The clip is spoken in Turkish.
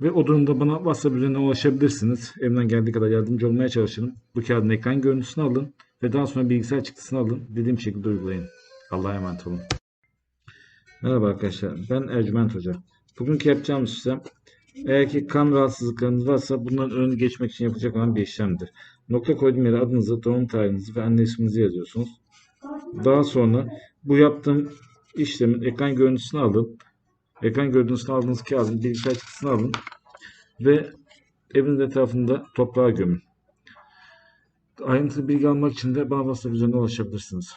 Ve o durumda bana WhatsApp üzerinden ulaşabilirsiniz. Elimden geldiği kadar yardımcı olmaya çalışırım. Bu kağıdın ekran görüntüsünü alın ve daha sonra bilgisayar çıktısını alın. Dediğim şekilde uygulayın. Allah'a emanet olun. Merhaba arkadaşlar. Ben Ercüment Hoca. Bugünkü yapacağımız işlem eğer ki kan rahatsızlıklarınız varsa bunların önünü geçmek için yapılacak olan bir işlemdir. Nokta koyduğum yere adınızı, doğum tarihinizi ve anne isminizi yazıyorsunuz. Daha sonra bu yaptığım işlemin ekran görüntüsünü alın. Ekran görüntüsünü aldığınız kağıdın bilgisayar çıktısını alın ve evin etrafında toprağa gömün. Ayrıntılı bilgi almak için de bana WhatsApp üzerinden ulaşabilirsiniz.